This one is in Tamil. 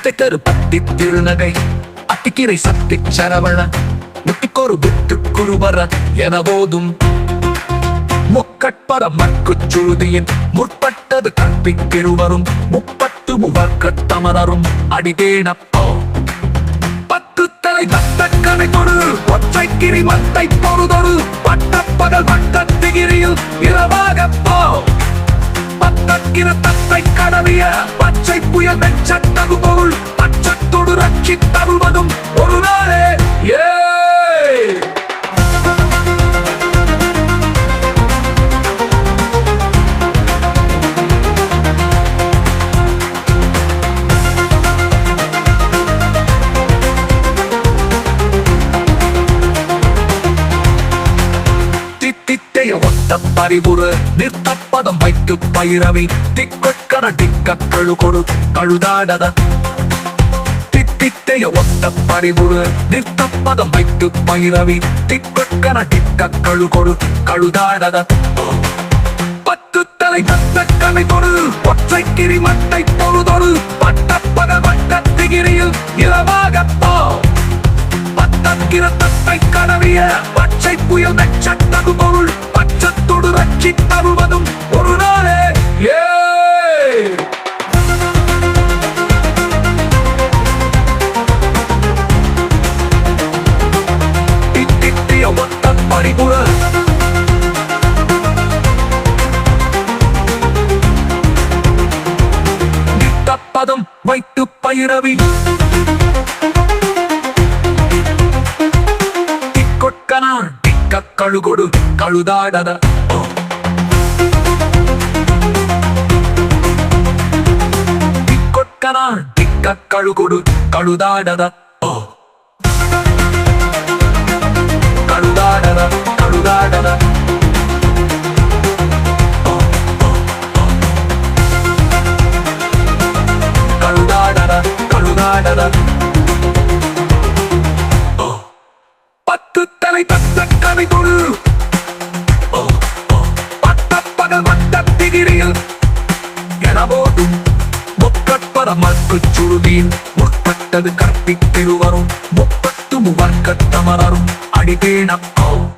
முத்தை தரு பத்தி திருநகை அத்திக்கிரை சக்தி சரவண முட்டிக்கொரு விட்டு குருவர என போதும். முக்கட்பர மக்குச் சுழுதியின் முற்பட்டது கற்பிக்கிருவரும் முப்பத்து முவர்க்கத் தமரரும் அடிதேனப்போ. பத்து தலை தத்தக்கனை தொடு ஒற்றை கிரி மத்தை பொறுதொரு பட்டப்பகல் வட்டத்திகிரியில் திகிரியில் இரவாகப்போ பத்தக்கிர தத்தை கடவிய பச்சை புயல் வெச்சத்தகு பொருள். அச்சத்தோடு ரட்சி தருவதும் ஒரு நாளே. ஏ பரிபுற நிறுத்தப்பதம் வைத்து பயிரவி. திக்கொட்கர டிக்க கொடு. கழுதாடத. தித்தித்தைய ஒத்த பரிபுற நிறுத்தப்பதம் வைத்து பயிரவி. திக்கொட்கர டிக்க கொடு. கழுதாடத. பத்து தலை தத்த கலை தொடு. ஒற்றை கிரி மட்டை பொழுதொரு. பத்தக்கிர தத்தை கடவிய பச்சை புயல் நச்சத்தகு பொருள் பச்சத்தொடு ரட்சி தருவதும் ஒரு நாளே. ஏ! தித்தித்திய வைத்து பயிரவி. திக்க கழுகொடு கழுதாடத திக்கொட்கனான் திக்க கழுகொடு கழுதாடத கழுதாடத கழுதாடத கழுதாடத கழுதாடத பத்து தலை தத்த பகல் தொழு திகிரியில் எனபோதும் முக்கட்பத மற்குச் சுருதியின் முற்பட்டது கற்பித்திருவரும். முப்பத்து முவர்க்கத்தமரரும் அடிதேனப்போ